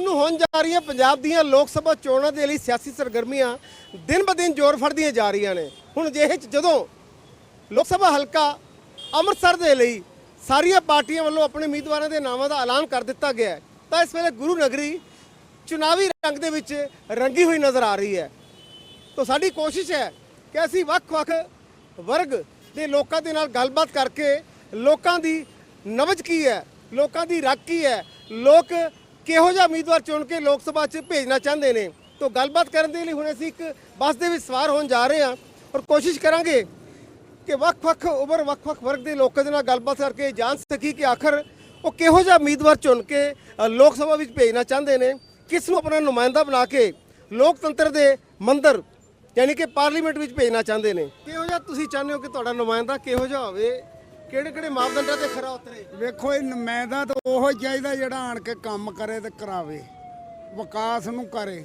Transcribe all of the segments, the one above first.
ਜੂਨ ਨੂੰ ਹੋਣ ਜਾ ਰਹੀਆਂ ਪੰਜਾਬ ਦੀਆਂ ਲੋਕ ਸਭਾ ਚੋਣਾਂ ਦੇ ਲਈ ਸਿਆਸੀ ਸਰਗਰਮੀਆਂ ਦਿਨ ਬ ਦਿਨ ਜ਼ੋਰ ਫੜਦੀਆਂ ਜਾ ਰਹੀਆਂ ਨੇ। ਹੁਣ ਜਿਹੇ ਜਦੋਂ ਲੋਕ ਸਭਾ ਹਲਕਾ ਅੰਮ੍ਰਿਤਸਰ ਦੇ ਲਈ ਸਾਰੀਆਂ ਪਾਰਟੀਆਂ ਵੱਲੋਂ ਆਪਣੇ ਉਮੀਦਵਾਰਾਂ ਦੇ ਨਾਵਾਂ ਦਾ ਐਲਾਨ ਕਰ ਦਿੱਤਾ ਗਿਆ ਹੈ, ਤਾਂ ਇਸ ਵੇਲੇ ਗੁਰੂ ਨਗਰੀ ਚੁਣਾਵੀ ਰੰਗ ਦੇ ਵਿੱਚ ਰੰਗੀ ਹੋਈ ਨਜ਼ਰ ਆ ਰਹੀ ਹੈ। ਤਾਂ ਸਾਡੀ ਕੋਸ਼ਿਸ਼ ਹੈ ਕਿ ਅਸੀਂ ਵੱਖ-ਵੱਖ ਵਰਗ ਦੇ ਲੋਕਾਂ ਦੇ ਨਾਲ ਗੱਲਬਾਤ ਕਰਕੇ ਲੋਕਾਂ ਦੀ ਨਵਜ਼ ਕੀ ਹੈ, ਲੋਕਾਂ ਦੀ ਰੱਖ ਕੀ ਹੈ, ਲੋਕ ਕਿਹੋ ਜਿਹਾ ਉਮੀਦਵਾਰ ਚੁਣ ਕੇ ਲੋਕ ਸਭਾ 'ਚ ਭੇਜਣਾ ਚਾਹੁੰਦੇ ਨੇ? ਤਾਂ ਗੱਲਬਾਤ ਕਰਨ ਦੇ ਲਈ ਹੁਣ ਅਸੀਂ ਇੱਕ ਬੱਸ ਦੇ ਵਿੱਚ ਸਵਾਰ ਹੋਣ ਜਾ ਰਹੇ ਹਾਂ। ਔਰ ਕੋਸ਼ਿਸ਼ ਕਰਾਂਗੇ ਕਿ ਵੱਖ-ਵੱਖ ਉਮਰ, ਵੱਖ-ਵੱਖ ਵਰਗ ਦੇ ਲੋਕਾਂ ਦੇ ਨਾਲ ਗੱਲਬਾਤ ਕਰਕੇ ਜਾਣ ਸਕੀ ਕਿ ਆਖਰ ਉਹ ਕਿਹੋ ਜਿਹਾ ਉਮੀਦਵਾਰ ਚੁਣ ਕੇ ਲੋਕ ਸਭਾ ਵਿੱਚ ਭੇਜਣਾ ਚਾਹੁੰਦੇ ਨੇ? ਕਿਸ ਨੂੰ ਆਪਣਾ ਨੁਮਾਇੰਦਾ ਬਣਾ ਕੇ ਲੋਕਤੰਤਰ ਦੇ ਮੰਦਰ, ਯਾਨੀ ਕਿ ਪਾਰਲੀਮੈਂਟ ਵਿੱਚ ਭੇਜਣਾ ਚਾਹੁੰਦੇ ਨੇ? ਕਿਹੋ ਜਿਹਾ ਤੁਸੀਂ ਚਾਹੁੰਦੇ ਹੋ ਕਿ ਤੁਹਾਡਾ ਨੁਮਾਇੰਦਾ ਕਿਹੋ ਜਿਹਾ ਹੋਵੇ? ਕਿਹੜੇ ਕਿਹੜੇ ਮਾਪਦੰਡਾਂ ਤੇ ਖਰਾ ਉਤਰੇ? ਵੇਖੋ ਇਹ ਨੁਮਾਇੰਦਾ ਤਾਂ ਉਹੋ ਹੀ ਚਾਹੀਦਾ ਜਿਹੜਾ ਆਣ ਕੇ ਕੰਮ ਕਰੇ ਤੇ ਕਰਾਵੇ ਵਿਕਾਸ ਨੂੰ ਕਰੇ।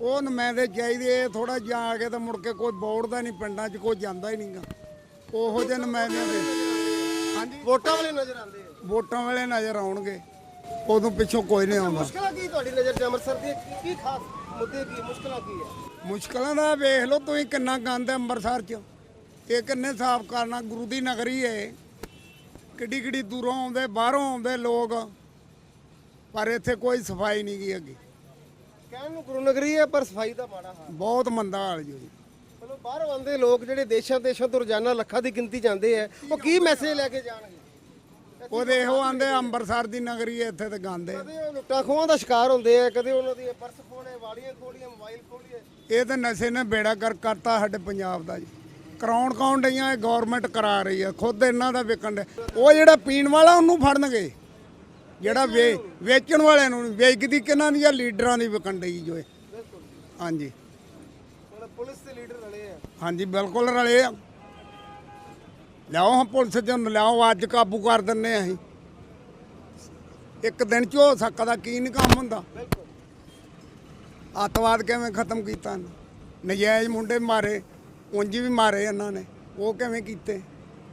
ਉਹ ਨੁਮਾਇੰਦੇ ਚਾਹੀਦੇ ਇਹ ਥੋੜਾ ਜਾ ਕੇ ਤਾਂ ਮੁੜ ਕੇ ਕੋਈ ਬੋੜਦਾ ਨਹੀਂ ਪਿੰਡਾਂ 'ਚ ਕੋਈ ਜਾਂਦਾ ਹੀ ਨਹੀਂਗਾ। ਉਹੋ ਜਿਹੇ ਨੁਮਾਇੰਦਿਆਂ ਦੇ ਹਾਂਜੀ। ਵੋਟਾਂ ਵਾਲੇ ਨਜ਼ਰ ਆਉਂਦੇ ਆ। ਵੋਟਾਂ ਵੇਲੇ ਨਜ਼ਰ ਆਉਣਗੇ। ਉਦੋਂ ਪਿੱਛੋਂ ਕੋਈ ਨਹੀਂ ਆਉਂਦਾ। ਮੁਸ਼ਕਲਾਂ ਕੀ ਤੁਹਾਡੀ ਨਜ਼ਰ 'ਚ ਅੰਮ੍ਰਿਤਸਰ ਦੀ ਕੀ ਕੀ ਖਾਸ ਮੁੱਦੇ ਕੀ ਮੁਸ਼ਕਲਾਂ ਕੀ ਹੈ ਮੁਸ਼ਕਲਾਂ ਦਾ ਵੇਖ ਲਓ ਤੁਸੀਂ ਕਿੰਨਾ ਗੰਦ ਹੈ ਅੰਮ੍ਰਿਤਸਰ 'ਚ। ਇਹ ਕਿੰਨੇ ਸਾਫ਼ ਕਰਨਾ ਗੁਰੂ ਦੀ ਨਗਰੀ ਹੈ ਕਿੱਡੀ ਕਿੱਡੀ ਦੂਰੋਂ ਆਉਂਦੇ ਬਾਹਰੋਂ ਆਉਂਦੇ ਲੋਕ ਪਰ ਇੱਥੇ ਕੋਈ ਸਫ਼ਾਈ ਨਹੀਂ ਗਈ ਅੱਗੇ। ਕਹਿਣ ਨੂੰ ਗੁਰੂ ਨਗਰੀ ਹੈ ਪਰ ਸਫ਼ਾਈ ਦਾ ਮਾੜਾ ਹਾਲ। ਬਹੁਤ ਮੰਦਾ ਹਾਲ ਜੀ ਚਲੋ ਬਾਹਰੋਂ ਆਉਂਦੇ ਲੋਕ ਜਿਹੜੇ ਦੇਸ਼ਾਂ ਦੇਸ਼ਾਂ ਤੋਂ ਰੋਜ਼ਾਨਾ ਲੱਖਾਂ ਦੀ ਗਿਣਤੀ ਜਾਂਦੇ ਆ ਉਹ ਕੀ ਮੈਸੇਜ ਲੈ ਕੇ ਜਾਣਗੇ? ਉਹ ਦੇਖੋ ਆਂਦੇ ਅੰਮ੍ਰਿਤਸਰ ਦੀ ਨਗਰੀ ਹੈ ਇੱਥੇ ਤੇ ਗੰਦ। ਕਦੇ ਉਹ ਲੁੱਟਾਂ ਖੋਹਾਂ ਦਾ ਸ਼ਿਕਾਰ ਹੁੰਦੇ ਆ ਕਦੇ ਉਹਨਾਂ ਦੀ ਪਰਸ ਖੋਣੇ ਵਾੜੀਆਂ ਖੋਲੀਆਂ ਮੋਬਾਈਲ ਖੋਲੀਏ ਇਹ ਤੇ ਨਸ਼ੇ ਨੇ ਬੇੜਾ ਕਰ ਕਰਤਾ ਸਾਡੇ ਪੰਜਾਬ ਦਾ ਜੀ। ਕਰਾਉਣ ਕੌਣ ਡਈਆਂ? ਇਹ ਗਵਰਨਮੈਂਟ ਕਰਾ ਰਹੀ ਹੈ ਖੁਦ ਇਹਨਾਂ ਦਾ ਵਿਕਣ ਦੇ ਉਹ ਜਿਹੜਾ ਪੀਣ ਵਾਲਾ ਉਹਨੂੰ ਫੜਨਗੇ। ਜਿਹੜਾ ਵੇ ਵੇਚਣ ਵਾਲਿਆਂ ਨੂੰ ਵੇਚਦੀ ਕਿਹਨਾਂ ਦੀ ਆ? ਲੀਡਰਾਂ ਦੀ ਵਿਕਣ ਡਈ ਜੋ ਇਹ। ਹਾਂਜੀ। ਹੁਣ ਪੁਲਿਸ ਦੇ ਲੀਡਰ ਰਲੇ ਆ। ਹਾਂਜੀ ਬਿਲਕੁਲ ਰਲੇ ਆ। ਲਿਆਓ ਹਾਂ ਪੁਲਿਸ ਚ ਲਿਆਓ। ਅੱਜ ਕਾਬੂ ਕਰ ਦਿੰਨੇ ਆ ਅਸੀਂ। ਇੱਕ ਦਿਨ ਚ ਹੋ ਸਕਦਾ ਕੀ ਨਹੀਂ ਕੰਮ ਹੁੰਦਾ। ਅੱਤਵਾਦ ਕਿਵੇਂ ਖਤਮ ਕੀਤਾ? ਨਜਾਇਜ਼ ਮੁੰਡੇ ਮਾਰੇ। ਉਂਝ ਵੀ ਮਾਰੇ ਇਹਨਾਂ ਨੇ ਉਹ ਕਿਵੇਂ ਕੀਤੇ?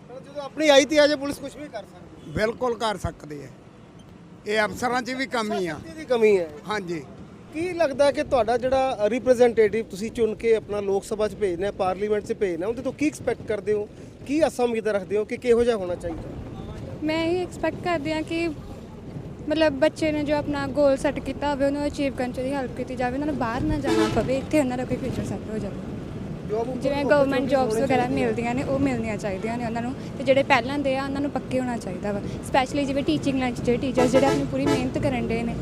ਪਰ ਜਦੋਂ ਆਪਣੀ ਆਈ ਤੇ ਆ ਜੇ ਪੁਲਿਸ ਕੁਝ ਵੀ ਕਰ ਸਕਦੀ ਬਿਲਕੁਲ ਕਰ ਸਕਦੇ ਆ ਇਹ ਅਫਸਰਾਂ 'ਚ ਵੀ ਕਮੀ ਆ। ਹੈ ਦੀ ਕਮੀ ਹੈ। ਹਾਂਜੀ। ਕੀ ਲੱਗਦਾ ਕਿ ਤੁਹਾਡਾ ਜਿਹੜਾ ਰਿਪਰੈਜ਼ੈਂਟੇਟਿਵ ਤੁਸੀਂ ਚੁਣ ਕੇ ਆਪਣਾ ਲੋਕ ਸਭਾ 'ਚ ਭੇਜਣਾ ਹੈ ਪਾਰਲੀਮੈਂਟ 'ਚ ਭੇਜਣਾ ਉਹਦੇ ਤੋਂ ਕੀ ਐਕਸਪੈਕਟ ਕਰਦੇ ਹੋ? ਕੀ ਆਸਾਂ ਉਮੀਦਾਂ ਰੱਖਦੇ ਹੋ ਕਿ ਕਿਹੋ ਜਿਹਾ ਹੋਣਾ ਚਾਹੀਦਾ? ਮੈਂ ਇਹ ਐਕਸਪੈਕਟ ਕਰਦੀ ਹਾਂ ਕਿ ਮਤਲਬ ਬੱਚੇ ਨੇ ਜੋ ਆਪਣਾ ਗੋਲ ਸੈੱਟ ਕੀਤਾ ਹੋਵੇ ਉਹਨੂੰ ਅਚੀਵ ਕਰਨ 'ਚ ਉਹਦੀ ਹੈਲਪ ਕੀਤੀ ਜਾਵੇ ਉਹਨਾਂ ਨੂੰ ਬਾਹਰ ਨਾ ਜਾਣਾ ਪਵੇ ਇੱਥੇ ਉਹਨਾਂ ਦਾ ਕੋਈ ਫਿਊਚਰ ਸੈੱਟ ਹੋ ਜਾਵੇ। ਜਿਵੇਂ ਗਵਰਨਮੈਂਟ ਜੌਬਸ ਵਗੈਰਾ ਮਿਲਦੀਆਂ ਨੇ ਉਹ ਮਿਲਣੀਆਂ ਚਾਹੀਦੀਆਂ ਨੇ ਉਹਨਾਂ ਨੂੰ। ਤੇ ਜਿਹੜੇ ਪਹਿਲਾਂ ਦੇ ਆ ਉਹਨਾਂ ਨੂੰ ਪੱਕੇ ਹੋਣਾ ਚਾਹੀਦਾ ਵਾ। ਸਪੈਸ਼ਲੀ ਜਿਵੇਂ ਟੀਚਿੰਗ ਲਾਈਨ 'ਚ ਜਿਹੜੇ ਟੀਚਰਸ ਜਿਹੜੇ ਆਪਣੀ ਪੂਰੀ ਮਿਹਨਤ ਕਰਨ ਦੇ ਨੇ।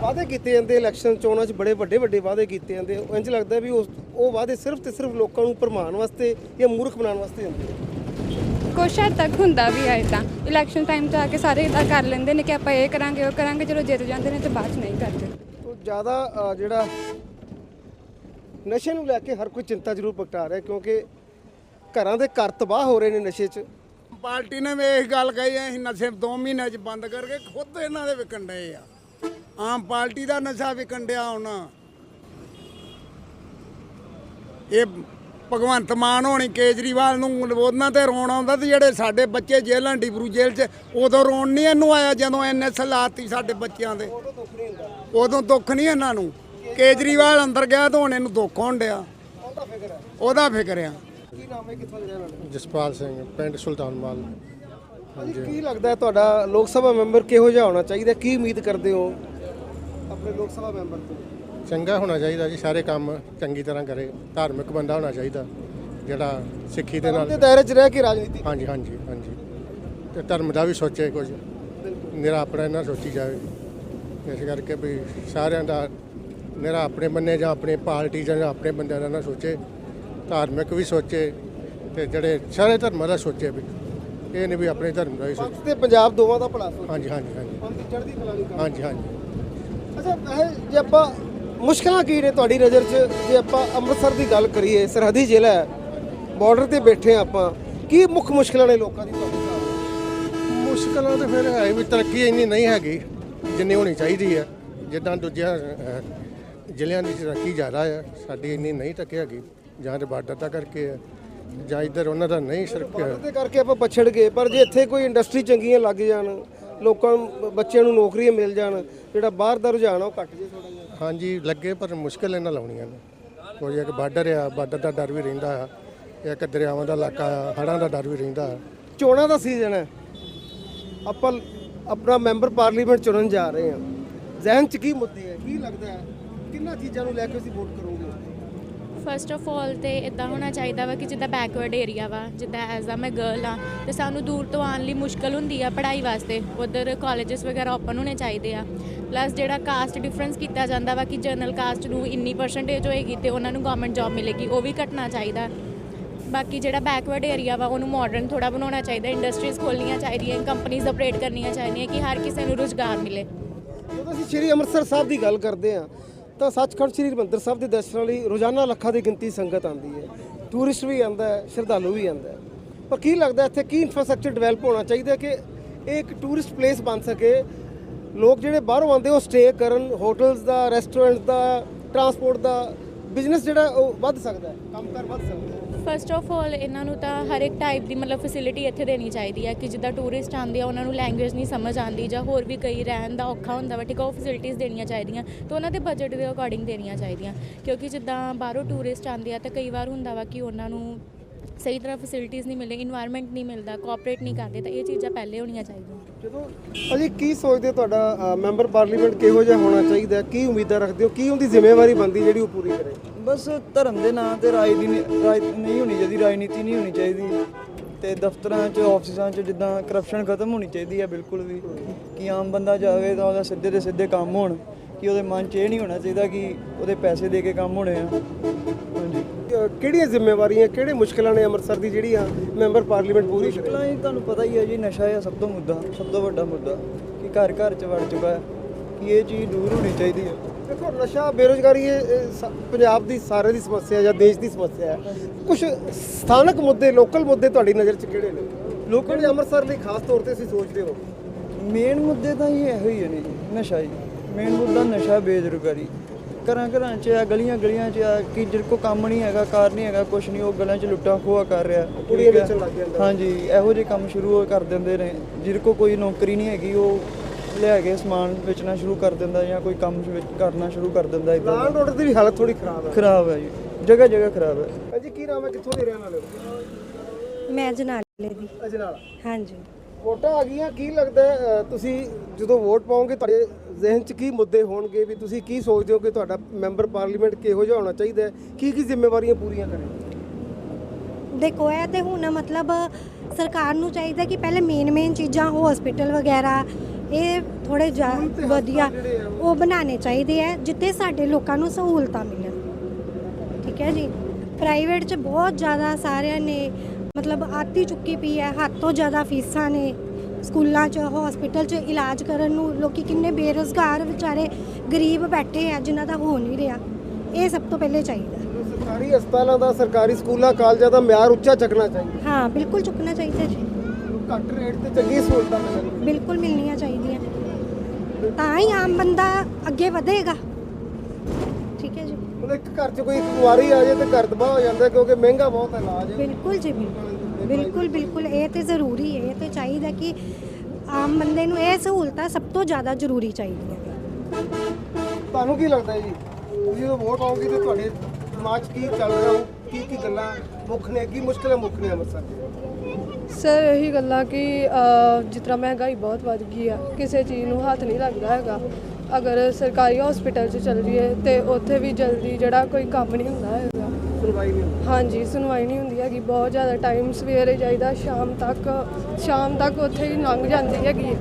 ਵਾਅਦੇ ਕੀਤੇ ਜਾਂਦੇ ਇਲੈਕਸ਼ਨ ਚੋਣਾਂ 'ਚ ਬੜੇ ਵੱਡੇ ਵੱਡੇ ਵਾਅਦੇ ਕੀਤੇ ਜਾਂਦੇ। ਇੰਜ ਲੱਗਦਾ ਵੀ ਉਹ ਉਹ ਵਾਅਦੇ ਸਿਰਫ ਤੇ ਸਿਰਫ ਲੋਕਾਂ ਨੂੰ ਭਰਮਾਉਣ ਵਾਸਤੇ ਜਾਂ ਮੂਰਖ ਬਣਾਉਣ ਵਾਸਤੇ ਹੁੰਦੇ। ਕੁਛ ਹੱਦ ਤੱਕ ਹੁੰਦਾ ਵੀ ਹੈ ਇਦਾਂ ਇਲੈਕਸ਼ਨ ਟਾਈਮ ਤੇ ਆ ਕੇ ਸਾਰੇ ਇਦਾਂ ਕਰ ਲੈਂਦੇ ਨੇ ਕਿ ਆਪਾਂ ਇਹ ਕਰਾਂਗੇ ਉਹ ਕਰਾਂਗੇ। ਜਦੋਂ ਜਿੱਤ ਜਾਂਦੇ ਨੇ ਤੇ ਬਾਅਦ 'ਚ ਨਹੀਂ ਕਰਦੇ। ਉਹ ਜ਼ਿਆਦਾ ਜਿਹੜਾ ਨਸ਼ੇ ਨੂੰ ਲੈ ਕੇ ਹਰ ਕੋਈ ਚਿੰਤਾ ਜ਼ਰੂਰ ਪ੍ਰਗਟਾ ਰਿਹਾ ਕਿਉਂਕਿ ਘਰਾਂ ਦੇ ਘਰ ਤਬਾਹ ਹੋ ਰਹੇ ਨੇ ਨਸ਼ੇ 'ਚ। ਪਾਰਟੀ ਨੇ ਵੀ ਇਹ ਗੱਲ ਕਹੀ ਹੈ, ਅਸੀਂ ਨਸ਼ੇ 2 ਮਹੀਨਿਆਂ 'ਚ ਬੰਦ ਕਰਕੇ ਖੁਦ ਇਹਨਾਂ ਦੇ ਵਿਕਣ ਡਏ ਆ। ਆਮ ਪਾਰਟੀ ਦਾ ਨਸ਼ਾ ਵਿਕਣ ਡਿਆ ਹੁਣ। ਇਹ ਭਗਵੰਤ ਮਾਨ ਹੋਣੀ ਕੇਜਰੀਵਾਲ ਨੂੰ ਉਹਨਾਂ ਤੇ ਰੋਣ ਆਉਂਦਾ ਤੇ ਜਿਹੜੇ ਸਾਡੇ ਬੱਚੇ ਜੇਲ੍ਹਾਂ ਡਿਬਰੂ ਜੇਲ੍ਹ 'ਚ, ਉਦੋਂ ਰੋਣ ਨਹੀਂ ਇਹਨੂੰ ਆਇਆ ਜਦੋਂ ਐਨਐਸ ਲਾਤੀ ਸਾਡੇ ਬੱਚਿਆਂ ਦੇ। ਉਦੋਂ ਦੁੱਖ ਨਹੀਂ ਇਹਨਾਂ ਨੂੰ। ਕੇਜਰੀਵਾਲ ਅੰਦਰ ਗਿਆ ਤਾਂ ਹੁਣ ਇਹਨੂੰ ਦੁੱਖ ਹੋਣ ਡਿਆ। ਉਹਦਾ ਫਿਕਰ ਹੈ ਉਹਦਾ ਫਿਕਰ ਆ। ਕੀ ਨਾਮ ਹੈ? ਕਿੱਥੋਂ ਦੇ ਰਹਿਣ ਵਾਲੇ ਜਸਪਾਲ ਸਿੰਘ ਪਿੰਡ ਸੁਲਤਾਨਵਾਲ ਹਾਂਜੀ। ਕੀ ਲੱਗਦਾ ਹੈ ਤੁਹਾਡਾ ਲੋਕ ਸਭਾ ਮੈਂਬਰ ਕਿਹੋ ਜਿਹਾ ਹੋਣਾ ਚਾਹੀਦਾ? ਕੀ ਉਮੀਦ ਕਰਦੇ ਹੋ ਆਪਣੇ ਲੋਕ ਸਭਾ ਮੈਂਬਰ ਤੋਂ? ਚੰਗਾ ਹੋਣਾ ਚਾਹੀਦਾ ਜੀ ਸਾਰੇ ਕੰਮ ਚੰਗੀ ਤਰ੍ਹਾਂ ਕਰੇ। ਧਾਰਮਿਕ ਬੰਦਾ ਹੋਣਾ ਚਾਹੀਦਾ ਜਿਹੜਾ ਸਿੱਖੀ ਦੇ ਨਾਲ ਦਾਇਰੇ 'ਚ ਰਹਿ ਕੇ ਰਾਜਨੀਤੀ ਹਾਂਜੀ ਹਾਂਜੀ ਹਾਂਜੀ। ਤੇ ਧਰਮ ਦਾ ਵੀ ਸੋਚੇ ਕੁਝ। ਨਿਰਾ ਆਪਣਾ ਨਾ ਸੋਚੀ ਜਾਵੇ। ਇਸ ਕਰਕੇ ਵੀ ਸਾਰਿਆਂ ਦਾ ਨਿਰਾ ਆਪਣੇ ਬੰਨੇ ਜਾਂ ਆਪਣੇ ਪਾਰਟੀ ਜਾਂ ਆਪਣੇ ਬੰਦਿਆਂ ਦਾ ਨਾ ਸੋਚੇ ਧਾਰਮਿਕ ਵੀ ਸੋਚੇ ਤੇ ਜਿਹੜੇ ਸਾਰੇ ਧਰਮਾਂ ਦਾ ਸੋਚੇ ਵੀ। ਇਹ ਨਹੀਂ ਵੀ ਆਪਣੇ ਧਰਮ ਦਾ ਹੀ ਸੋਚੇ। ਤੇ ਪੰਜਾਬ ਦੋਵਾਂ ਦਾ ਭਲਾ ਸੋਚੋ। ਹਾਂਜੀ ਹਾਂਜੀ ਹਾਂਜੀ। ਪੰਥ ਦੀ ਚੜ੍ਹਦੀ ਕਲਾ ਨਹੀਂ ਹਾਂਜੀ ਹਾਂਜੀ। ਅੱਛਾ ਵੈਸੇ ਜੇ ਆਪਾਂ ਮੁਸ਼ਕਲਾਂ ਕੀ ਨੇ ਤੁਹਾਡੀ ਨਜ਼ਰ 'ਚ? ਜੇ ਆਪਾਂ ਅੰਮ੍ਰਿਤਸਰ ਦੀ ਗੱਲ ਕਰੀਏ ਸਰਹੱਦੀ ਜ਼ਿਲ੍ਹਾ ਹੈ ਬਾਰਡਰ ਤੇ ਬੈਠੇ ਆਪਾਂ ਕੀ ਮੁੱਖ ਮੁਸ਼ਕਲਾਂ ਨੇ ਲੋਕਾਂ ਦੀ? ਮੁਸ਼ਕਲਾਂ ਤਾਂ ਫਿਰ ਹੈ ਵੀ ਤਰੱਕੀ ਇੰਨੀ ਨਹੀਂ ਹੈਗੀ ਜਿੰਨੀ ਹੋਣੀ ਚਾਹੀਦੀ ਹੈ। ਜਿੱਦਾਂ ਦੂਜਿਆਂ ਜ਼ਿਲ੍ਹਿਆਂ ਦੀ ਤਰੱਕੀ ਜ਼ਿਆਦਾ ਹੈ ਸਾਡੀ ਇੰਨੀ ਨਹੀਂ ਟੱਕੀ ਹੈਗੀ ਜਾਂ ਤੇ ਬਾਰਡਰ ਦਾ ਕਰਕੇ ਹੈ ਜਾਂ ਇੱਧਰ ਉਹਨਾਂ ਦਾ ਨਹੀਂ ਸਰਕ ਬਾਰਡਰ ਦੇ ਕਰਕੇ ਆਪਾਂ ਪਛੜ ਗਏ ਪਰ ਜੇ ਇੱਥੇ ਕੋਈ ਇੰਡਸਟਰੀ ਚੰਗੀਆਂ ਲੱਗ ਜਾਣ ਲੋਕਾਂ ਬੱਚਿਆਂ ਨੂੰ ਨੌਕਰੀਆਂ ਮਿਲ ਜਾਣ ਜਿਹੜਾ ਬਾਹਰ ਦਾ ਰੁਝਾਨ ਆ ਉਹ ਘਟ ਜੇ ਥੋੜਾ ਜਿਹਾ। ਹਾਂਜੀ ਲੱਗੇ ਪਰ ਮੁਸ਼ਕਿਲ ਇਹਨਾਂ ਲਾਉਣੀਆਂ ਨੇ। ਕੋਈ ਇੱਕ ਬਾਰਡਰ ਆ ਬਾਰਡਰ ਦਾ ਡਰ ਵੀ ਰਹਿੰਦਾ ਆ ਇੱਕ ਦਰਿਆਵਾਂ ਦਾ ਇਲਾਕਾ ਆ ਹੜ੍ਹਾਂ ਦਾ ਡਰ ਵੀ ਰਹਿੰਦਾ ਆ। ਚੋਣਾਂ ਦਾ ਸੀਜ਼ਨ ਹੈ। ਆਪਾਂ ਆਪਣਾ ਮੈਂਬਰ ਪਾਰਲੀਮੈਂਟ ਚੁਣਨ ਜਾ ਰਹੇ ਹਾਂ। ਜ਼ਹਿਨ 'ਚ ਕੀ ਮੁੱਦੇ ਹੈ ਕੀ ਲੱਗਦਾ ਹੈ? ਕਿੰਨਾ ਚੀਜ਼ਾਂ ਨੂੰ ਲੈ ਕੇ ਅਸੀਂ ਵੋਟ ਕਰੋਗੇ? ਫਸਟ ਆਫ ਆਲ ਤੇ ਇਦਾਂ ਹੋਣਾ ਚਾਹੀਦਾ ਵਾ ਕਿ ਜਿੱਦਾਂ ਬੈਕਵਰਡ ਏਰੀਆ ਵਾ ਜਿੱਦਾਂ ਐਜ਼ ਆ ਮੈਂ ਗਰਲ ਆ ਤੇ ਸਾਨੂੰ ਦੂਰ ਤੋਂ ਆਉਣ ਲਈ ਮੁਸ਼ਕਲ ਹੁੰਦੀ ਆ ਪੜ੍ਹਾਈ ਵਾਸਤੇ। ਉਧਰ ਕਾਲਜਸ ਵਗੈਰਾ ਓਪਨ ਹੋਣੇ ਚਾਹੀਦੇ ਆ। ਪਲੱਸ ਜਿਹੜਾ ਕਾਸਟ ਡਿਫਰੈਂਸ ਕੀਤਾ ਜਾਂਦਾ ਵਾ ਕਿ ਜਨਰਲ ਕਾਸਟ ਨੂੰ ਇੰਨੀ ਪਰਸੈਂਟੇਜ ਹੋਏਗੀ ਤੇ ਉਹਨਾਂ ਨੂੰ ਗਵਰਨਮੈਂਟ ਜੌਬ ਮਿਲੇਗੀ ਉਹ ਵੀ ਘਟਣਾ ਚਾਹੀਦਾ। ਬਾਕੀ ਜਿਹੜਾ ਬੈਕਵਰਡ ਏਰੀਆ ਵਾ ਉਹਨੂੰ ਮਾਡਰਨ ਥੋੜਾ ਬਣਾਉਣਾ ਚਾਹੀਦਾ ਇੰਡਸਟਰੀਜ਼ ਖੋਲ੍ਹਣੀਆਂ ਚਾਹੀਦੀਆਂ ਕੰਪਨੀਆਂ ਅਪਰੇਟ ਕਰਨੀਆਂ ਚਾਹੀਦੀਆਂ ਕਿ ਹਰ ਕਿਸੇ ਨੂੰ ਰੁਜ਼ਗਾਰ ਮਿਲੇ। ਜਦੋਂ ਅਸੀਂ ਸ਼੍ਰੀ ਅੰਮ੍ਰਿਤਸਰ ਸਾਹਿਬ ਦੀ ਗੱਲ ਕਰਦੇ ਹਾਂ ਤਾਂ ਸੱਚਖੰਡ ਸ਼੍ਰੀ ਹਰਿਮੰਦਰ ਸਾਹਿਬ ਦੇ ਦਰਸ਼ਨਾਂ ਲਈ ਰੋਜ਼ਾਨਾ ਲੱਖਾਂ ਦੀ ਗਿਣਤੀ ਸੰਗਤ ਆਉਂਦੀ ਹੈ। ਟੂਰਿਸਟ ਵੀ ਆਉਂਦਾ ਹੈ, ਸ਼ਰਧਾਲੂ ਵੀ ਆਉਂਦਾ ਹੈ। ਪਰ ਕੀ ਲੱਗਦਾ ਇੱਥੇ ਕੀ ਇਨਫਰਾਸਟ੍ਰਕਚਰ ਡਿਵੈਲਪ ਹੋਣਾ ਚਾਹੀਦਾ ਕਿ ਇਹ ਇੱਕ ਟੂਰਿਸਟ ਪਲੇਸ ਬਣ ਸਕੇ? ਲੋਕ ਜਿਹੜੇ ਬਾਹਰੋਂ ਆਉਂਦੇ, ਉਹ ਸਟੇ ਕਰਨ ਹੋਟਲਸ ਦਾ ਰੈਸਟੋਰੈਂਟਸ ਦਾ ਟਰਾਂਸਪੋਰਟ ਦਾ ਬਿਜ਼ਨਸ ਜਿਹੜਾ ਉਹ ਵੱਧ ਸਕਦਾ ਹੈ ਕੰਮਕਾਰ ਵੱਧ ਸਕਦਾ ਹੈ। ਫਸਟ ਆਫ ਆਲ ਇਹਨਾਂ ਨੂੰ ਤਾਂ ਹਰ ਇੱਕ ਟਾਈਪ ਦੀ ਮਤਲਬ ਫੈਸਿਲਿਟੀ ਇੱਥੇ ਦੇਣੀ ਚਾਹੀਦੀ ਹੈ ਕਿ ਜਿੱਦਾਂ ਟੂਰਿਸਟ ਆਉਂਦੇ ਆ, ਉਹਨਾਂ ਨੂੰ ਲੈਂਗੁਏਜ ਨਹੀਂ ਸਮਝ ਆਉਂਦੀ ਜਾਂ ਹੋਰ ਵੀ ਕਈ ਰਹਿਣ ਦਾ ਔਖਾ ਹੁੰਦਾ ਵਾ, ਠੀਕ ਆ, ਉਹ ਫੈਸਿਲਿਟੀਜ਼ ਦੇਣੀਆਂ ਚਾਹੀਦੀਆਂ ਤੇ ਉਹਨਾਂ ਦੇ ਬਜਟ ਦੇ ਅਕੋਰਡਿੰਗ ਦੇਣੀਆਂ ਚਾਹੀਦੀਆਂ। ਕਿਉਂਕਿ ਜਿੱਦਾਂ ਬਾਹਰੋਂ ਟੂਰਿਸਟ ਆਉਂਦੇ ਆ ਤਾਂ ਕਈ ਵਾਰ ਹੁੰਦਾ ਵਾ ਕਿ ਉਹਨਾਂ ਨੂੰ ਸਹੀ ਤਰ੍ਹਾਂ ਫੈਸਿਲਿਟੀਜ਼ ਨਹੀਂ ਮਿਲਦੇ ਇਨਵਾਇਰਨਮੈਂਟ ਨਹੀਂ ਮਿਲਦਾ ਕੋਆਪਰੇਟ ਨਹੀਂ ਕਰਦੇ ਤਾਂ ਇਹ ਚੀਜ਼ਾਂ ਪਹਿਲੇ ਹੋਣੀਆਂ ਚਾਹੀਦੀਆਂ। ਜਦੋਂ ਅਜੀ ਕੀ ਸੋਚਦੇ ਹੋ ਤੁਹਾਡਾ ਮੈਂਬਰ ਪਾਰਲੀਮੈਂਟ ਕਿਹੋ ਜਿਹਾ ਹੋਣਾ ਚਾਹੀਦਾ ਕੀ ਉਮੀਦਾਂ ਰੱਖਦੇ ਹੋ? ਕੀ ਉਹਦੀ ਜ਼ਿੰਮੇਵਾਰੀ ਬਣਦੀ ਜਿਹੜੀ ਉਹ ਪੂਰੀ ਕਰੇ? ਬਸ ਧਰਮ ਦੇ ਨਾਂ ਤੇ ਰਾਜ ਦੀ ਰਾਜ ਨਹੀਂ ਹੋਣੀ ਚਾਹੀਦੀ ਰਾਜਨੀਤੀ ਨਹੀਂ ਹੋਣੀ ਚਾਹੀਦੀ। ਤੇ ਦਫ਼ਤਰਾਂ 'ਚ ਆਫਿਸਾਂ 'ਚ ਜਿੱਦਾਂ ਕਰਪਸ਼ਨ ਖਤਮ ਹੋਣੀ ਚਾਹੀਦੀ ਹੈ ਬਿਲਕੁਲ ਵੀ। ਕਿ ਆਮ ਬੰਦਾ ਜਾਵੇ ਤਾਂ ਉਹਦਾ ਸਿੱਧੇ ਦੇ ਸਿੱਧੇ ਕੰਮ ਹੋਣ ਕਿ ਉਹਦੇ ਮਨ 'ਚ ਇਹ ਨਹੀਂ ਹੋਣਾ ਚਾਹੀਦਾ ਕਿ ਉਹਦੇ ਪੈਸੇ ਦੇ ਕੇ ਕੰਮ ਹੋਣੇ ਆ। ਹਾਂਜੀ। ਕਿਹੜੀਆਂ ਜ਼ਿੰਮੇਵਾਰੀਆਂ ਕਿਹੜੇ ਮੁਸ਼ਕਲਾਂ ਨੇ ਅੰਮ੍ਰਿਤਸਰ ਦੀ ਜਿਹੜੀਆਂ ਮੈਂਬਰ ਪਾਰਲੀਮੈਂਟ ਪੂਰੀ ਮੁਸ਼ਕਲਾਂ ਹੀ ਤੁਹਾਨੂੰ ਪਤਾ ਹੀ ਹੈ ਜੀ ਨਸ਼ਾ ਹੈ ਸਭ ਤੋਂ ਮੁੱਦਾ ਸਭ ਤੋਂ ਵੱਡਾ ਮੁੱਦਾ ਕਿ ਘਰ ਘਰ 'ਚ ਵੜ ਚੁੱਕਾ ਹੈ ਕਿ ਇਹ ਚੀਜ਼ ਦੂਰ ਹੋਣੀ ਚਾਹੀਦੀ ਹੈ ਦੇਖੋ ਨਸ਼ਾ ਬੇਰੋਜ਼ਗਾਰੀ ਇਹ ਪੰਜਾਬ ਦੀ ਸਾਰੇ ਦੀ ਸਮੱਸਿਆ ਜਾਂ ਦੇਸ਼ ਦੀ ਸਮੱਸਿਆ ਹੈ। ਕੁਝ ਸਥਾਨਕ ਮੁੱਦੇ ਲੋਕਲ ਮੁੱਦੇ ਤੁਹਾਡੀ ਨਜ਼ਰ 'ਚ ਕਿਹੜੇ ਨੇ? ਲੋਕਲ ਜਿਹੜੇ ਅੰਮ੍ਰਿਤਸਰ ਲਈ ਖਾਸ ਤੌਰ ਤੇ ਅਸੀਂ ਸੋਚਦੇ ਹੋ? ਮੇਨ ਮੁੱਦੇ ਤਾਂ ਇਹ ਇਹੋ ਹੀ ਨੇ ਜੀ ਨਸ਼ਾ ਹੀ ਮੇਨ ਮੁੱਦਾ ਨਸ਼ਾ ਬੇਰੁਜ਼ਗਾਰੀ। ਘਰਾਂ ਘਰਾਂ 'ਚ ਆ ਗਲੀਆਂ ਗਲੀਆਂ 'ਚ ਆ ਕਿ ਜਿਹਦੇ ਕੋ ਕੰਮ ਨਹੀਂ ਹੈਗਾ ਕਾਰ ਨਹੀਂ ਹੈਗਾ ਕੁਛ ਨਹੀਂ ਉਹ ਗਲਾਂ 'ਚ ਲੁੱਟਾ ਖੋਆ ਕਰ ਰਿਹਾ। ਕੁੜੀਆਂ ਲੱਗ ਜਾਂਦਾ। ਹਾਂਜੀ ਇਹੋ ਜਿਹੇ ਕੰਮ ਸ਼ੁਰੂ ਕਰ ਦਿੰਦੇ ਨੇ। ਜਿਹਦੇ ਕੋ ਕੋਈ ਨੌਕਰੀ ਨਹੀਂ ਹੈਗੀ ਉਹ ਲਿਆ ਕੇ ਸਮਾਨ ਵੇਚਣਾ ਸ਼ੁਰੂ ਕਰ ਦਿੰਦਾ ਜਾਂ ਕੋਈ ਕੰਮ ਵਿੱਚ ਕਰਨਾ ਸ਼ੁਰੂ ਕਰ ਦਿੰਦਾ ਇਦਾਂ ਲਾਂਡ ਆਰਡਰ ਦੀ ਵੀ ਹਾਲਤ ਥੋੜੀ ਖਰਾਬ ਹੈ ਖਰਾਬ ਹੈ ਜੀ। ਜਗ੍ਹਾ ਜਗ੍ਹਾ ਖਰਾਬ ਹੈ ਹਾਂਜੀ ਕੀ ਨਾਮ ਹੈ? ਕਿੱਥੋਂ ਦੇ ਰਹਿਣ ਵਾਲੇ ਹੋ? ਮੈਂ ਜਨਾਲੇ ਦੀ। ਅਜਨਾਲਾ। ਹਾਂਜੀ। ਵੋਟਾਂ ਆ ਗਈਆਂ ਕੀ ਲੱਗਦਾ ਹੈ, ਅ, ਤੁਸੀਂ ਜਦੋਂ ਵੋਟ ਪਾਓਗੇ ਤੁਹਾਡੇ ਜ਼ਿਹਨ 'ਚ ਕੀ ਮੁੱਦੇ ਹੋਣਗੇ ਵੀ ਤੁਸੀਂ ਕੀ ਸੋਚਦੇ ਹੋ ਕਿ ਤੁਹਾਡਾ ਮੈਂਬਰ ਪਾਰਲੀਮੈਂਟ ਕਿਹੋ ਜਿਹਾ ਹੋਣਾ ਚਾਹੀਦਾ ਹੈ? ਕੀ ਕੀ ਜ਼ਿੰਮੇਵਾਰੀਆਂ ਪੂਰੀਆਂ ਕਰੇ? ਦੇਖੋ ਇਹ ਤੇ ਹੁਣ ਮਤਲਬ ਸਰਕਾਰ ਨੂੰ ਚਾਹੀਦਾ ਕਿ ਪਹਿਲੇ ਮੇਨ ਮੇਨ ਚੀਜ਼ਾਂ ਹਸਪੀਟਲ ਵਗੈਰਾ ਇਹ ਥੋੜੇ ਵਧੀਆ ਉਹ ਬਣਾਉਣੇ ਚਾਹੀਦੇ ਆ ਜਿੱਥੇ ਸਾਡੇ ਲੋਕਾਂ ਨੂੰ ਸਹੂਲਤਾਂ ਮਿਲਣ। ਠੀਕ ਹੈ ਜੀ? ਪ੍ਰਾਈਵੇਟ 'ਚ ਬਹੁਤ ਜ਼ਿਆਦਾ ਸਾਰਿਆਂ ਨੇ ਮਤਲਬ ਆਤੀ ਚੁੱਕੀ ਪਈ ਹੈ ਹੱਦ ਤੋਂ ਜ਼ਿਆਦਾ ਫੀਸਾਂ ਨੇ। ਸਕੂਲਾਂ 'ਚ ਹਸਪੀਟਲ 'ਚ ਇਲਾਜ ਕਰਨ ਨੂੰ ਲੋਕੀ ਕਿੰਨੇ ਬੇਰੁਜ਼ਗਾਰ ਵਿਚਾਰੇ ਗਰੀਬ ਬੈਠੇ ਆ ਜਿਨ੍ਹਾਂ ਦਾ ਹੋ ਨਹੀਂ ਰਿਹਾ। ਇਹ ਸਭ ਤੋਂ ਪਹਿਲੇ ਚਾਹੀਦਾ। ਸਰਕਾਰੀ ਹਸਪਤਾਲਾਂ ਦਾ ਸਰਕਾਰੀ ਸਕੂਲਾਂ ਕਾਲਜਾਂ ਦਾ ਮਿਆਰ ਉੱਚਾ ਚੱਕਣਾ ਚਾਹੀਦਾ। ਹਾਂ ਬਿਲਕੁਲ ਚੁੱਕਣਾ ਚਾਹੀਦਾ ਜੀ। ਘੱਟ ਰੇਟ ਤੇ ਚੰਗੀ ਸਹੂਲਤਾਂ ਮਿਲਣ ਬਿਲਕੁਲ ਮਿਲਣੀਆਂ ਚਾਹੀਦੀਆਂ। ਤਾਂ ਹੀ ਆਮ ਬੰਦਾ ਅੱਗੇ ਵਧੇਗਾ। ਠੀਕ ਹੈ ਜੀ। ਹੁਣ ਇੱਕ ਘਰ 'ਚ ਕੋਈ ਬਿਮਾਰੀ ਆ ਜਾਏ ਤੇ ਘਰ ਤਬਾਹ ਹੋ ਜਾਂਦਾ ਕਿਉਂਕਿ ਮਹਿੰਗਾ ਬਹੁਤ ਹੈ ਇਲਾਜ ਬਿਲਕੁਲ ਜੀ ਬਿਲਕੁਲ। ਬਿਲਕੁਲ ਬਿਲਕੁਲ। ਇਹ ਤੇ ਜ਼ਰੂਰੀ ਹੈ ਇਹ ਤੇ ਚਾਹੀਦਾ ਕਿ ਆਮ ਬੰਦੇ ਨੂੰ ਇਹ ਸਹੂਲਤਾਂ ਸਭ ਤੋਂ ਜ਼ਿਆਦਾ ਜ਼ਰੂਰੀ ਚਾਹੀਦੀਆਂ। ਤੁਹਾਨੂੰ ਕੀ ਲੱਗਦਾ ਜੀ? ਜਦੋਂ ਵੋਟ ਆਓਗੇ ਤੇ ਤੁਹਾਡੇ ਦਿਮਾਗ 'ਚ ਕੀ ਚੱਲ ਰਿਹਾ ਹੋ ਕੀ ਕੀ ਗੱਲਾਂ ਮੁੱਖ ਨੇ ਕੀ ਮੁਸ਼ਕਲਾਂ ਮੁੱਖ ਨੇ ਅੰਮ੍ਰਿਤਸਰ? ਸਰ ਇਹੀ ਗੱਲਾਂ ਕਿ ਤਰ੍ਹਾਂ ਮਹਿੰਗਾਈ ਬਹੁਤ ਵੱਧ ਗਈ ਆ ਕਿਸੇ ਚੀਜ਼ ਨੂੰ ਹੱਥ ਨਹੀਂ ਲੱਗਦਾ ਹੈਗਾ ਅਗਰ ਸਰਕਾਰੀ ਹਸਪੀਟਲ 'ਚ ਚੱਲ ਜਾਈਏ ਤੇ ਉੱਥੇ ਵੀ ਜਲਦੀ ਜਿਹੜਾ ਕੋਈ ਕੰਮ ਨਹੀਂ ਹੁੰਦਾ ਹੈਗਾ ਸੁਣਵਾਈ ਨਹੀਂ ਹੁੰਦੀ। ਹਾਂਜੀ ਸੁਣਵਾਈ ਨਹੀਂ ਹੁੰਦੀ ਹੈਗੀ ਬਹੁਤ ਜ਼ਿਆਦਾ ਟਾਈਮ ਸਵੇਰੇ ਜਾਈਦਾ ਸ਼ਾਮ ਤੱਕ ਸ਼ਾਮ ਤੱਕ ਉੱਥੇ ਹੀ ਲੰਘ ਜਾਂਦੀ ਹੈਗੀ।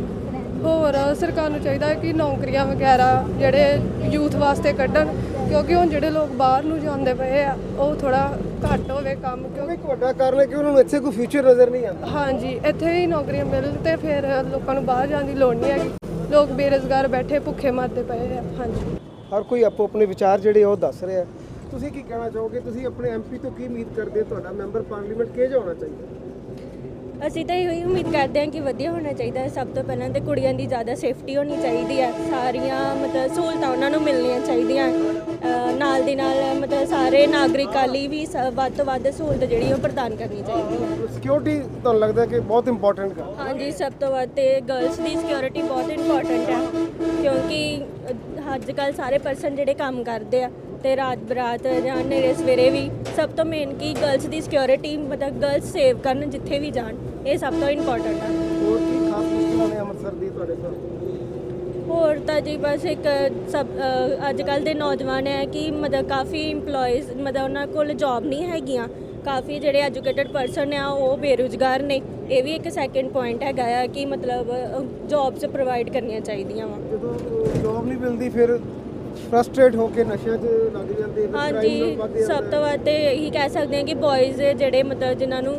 ਹੋਰ ਸਰਕਾਰ ਨੂੰ ਚਾਹੀਦਾ ਹੈ ਕਿ ਨੌਕਰੀਆਂ ਵਗੈਰਾ ਜਿਹੜੇ ਯੂਥ ਵਾਸਤੇ ਕੱਢਣ ਕਿਉਂਕਿ ਹੁਣ ਜਿਹੜੇ ਲੋਕ ਬਾਹਰ ਨੂੰ ਜਾਂਦੇ ਪਏ ਆ ਉਹ ਥੋੜਾ ਘੱਟ ਹੋਵੇ ਕੰਮ ਕਿਉਂਕਿ ਵੱਡਾ ਕਾਰਨ ਹੈ ਕਿ ਉਹਨਾਂ ਨੂੰ ਇੱਥੇ ਕੋਈ ਫਿਊਚਰ ਨਜ਼ਰ ਨਹੀਂ ਆਉਂਦਾ। ਹਾਂਜੀ ਇੱਥੇ ਹੀ ਨੌਕਰੀਆਂ ਮਿਲਣ ਤੇ ਫਿਰ ਲੋਕਾਂ ਨੂੰ ਬਾਹਰ ਜਾਣ ਦੀ ਲੋੜ ਨਹੀਂ ਹੈਗੀ। ਲੋਕ ਬੇਰੁਜ਼ਗਾਰ ਬੈਠੇ ਭੁੱਖੇ ਮਰਦੇ ਪਏ ਆ ਹਾਂਜੀ। ਹਰ ਕੋਈ ਆਪੋ ਆਪਣੇ ਵਿਚਾਰ ਜਿਹੜੇ ਉਹ ਦੱਸ ਰਿਹਾ। ਤੁਸੀਂ ਕੀ ਕਹਿਣਾ ਚਾਹੋਗੇ? ਤੁਸੀਂ ਆਪਣੇ ਐਮਪੀ ਤੋਂ ਕੀ ਉਮੀਦ ਕਰਦੇ ਹੋ? ਤੁਹਾਡਾ ਮੈਂਬਰ ਪਾਰਲੀਮੈਂਟ ਕਿਹੋ ਜਿਹਾ ਹੋਣਾ ਚਾਹੀਦਾ? ਅਸੀਂ ਤਾਂ ਇਹੋ ਹੀ ਉਮੀਦ ਕਰਦੇ ਹਾਂ ਕਿ ਵਧੀਆ ਹੋਣਾ ਚਾਹੀਦਾ ਹੈ ਸਭ ਤੋਂ ਪਹਿਲਾਂ ਤੇ ਕੁੜੀਆਂ ਦੀ ਜ਼ਿਆਦਾ ਸੇਫਟੀ ਹੋਣੀ ਚਾਹੀਦੀ ਹੈ। ਸਾਰੀਆਂ ਮਤਲਬ ਸਹੂਲਤਾਂ ਉਹਨਾਂ ਨੂੰ ਮਿਲਣੀਆਂ ਚਾਹੀਦੀਆਂ। ਨਾਲ ਦੀ ਨਾਲ ਮਤਲਬ ਸਾਰੇ ਨਾਗਰਿਕਾਂ ਲਈ ਵੀ ਸ- ਵੱਧ ਤੋਂ ਵੱਧ ਸਹੂਲਤ ਜਿਹੜੀ ਉਹ ਪ੍ਰਦਾਨ ਕਰਨੀ ਚਾਹੀਦੀ ਹੈ। ਸਿਕਿਉਰਿਟੀ ਤੁਹਾਨੂੰ ਲੱਗਦਾ ਕਿ ਬਹੁਤ ਇੰਪੋਰਟੈਂਟ ਹੈ? ਹਾਂਜੀ ਸਭ ਤੋਂ ਵੱਧ ਤੇ ਗਰਲਸ ਦੀ ਸਿਕਿਉਰਿਟੀ ਬਹੁਤ ਇੰਪੋਰਟੈਂਟ ਹੈ। ਕਿਉਂਕਿ ਅੱਜ ਕੱਲ ਸਾਰੇ ਪਰਸਨ ਜਿਹੜੇ ਕੰਮ ਕਰਦੇ ਆ ਤੇ ਰਾਤ ਬਰਾਤ ਜਾਂ ਨੇਰੇ ਸਵੇਰੇ ਵੀ ਸਭ ਤੋਂ ਮੇਨ ਕੀ ਗਰਲਸ ਦੀ ਸਿਕਿਉਰਿਟੀ ਮਤਲਬ ਗਰਲਸ ਸੇਵ ਕਰਨ ਜਿੱਥੇ ਵੀ ਜਾਣ ਇਹ ਸਭ ਤੋਂ ਇੰਪੋਰਟੈਂਟ ਆ। ਹੋਰ ਕੀ ਖਾਸ ਮੁਸ਼ਕਲਾਂ ਨੇ ਅੰਮ੍ਰਿਤਸਰ ਦੀ ਤੁਹਾਡੇ ਕੋਲ ਹੋਰ ਤਾਂ ਜੀ ਬਸ ਇੱਕ ਸਭ ਅੱਜ ਕੱਲ ਦੇ ਨੌਜਵਾਨ ਹੈ ਕਿ ਮਤਲਬ ਕਾਫੀ EMPLOYEES ਮਤਲਬ ਉਹਨਾਂ ਕੋਲ ਜੌਬ ਨਹੀਂ ਹੈਗੀਆਂ। ਕਾਫੀ ਜਿਹੜੇ ਐਜੂਕੇਟਡ ਪਰਸਨ ਆ ਉਹ ਬੇਰੁਜ਼ਗਾਰ ਨੇ। ਇਹ ਵੀ ਇੱਕ ਸੈਕੰਡ ਪੁਆਇੰਟ ਹੈਗਾ ਆ ਕਿ ਮਤਲਬ ਜੌਬਸ ਪ੍ਰੋਵਾਈਡ ਕਰਨੀਆਂ ਚਾਹੀਦੀਆਂ ਵਾ। ਜਦੋਂ ਜੌਬ ਨਹੀਂ ਮਿਲਦੀ ਫਿਰ ਫਰਸਟ੍ਰੇਟ ਹੋ ਕੇ ਨਸ਼ਿਆਂ 'ਚ ਲੱਗ ਜਾਂਦੇ crime ਹਾਂਜੀ ਸਭ ਤੋਂ ਵੱਧ ਤੇ ਇਹੀ ਕਹਿ ਸਕਦੇ ਹਾਂ ਕਿ ਬॉयਜ਼ ਜਿਹੜੇ ਮਤਲਬ ਜਿਨ੍ਹਾਂ ਨੂੰ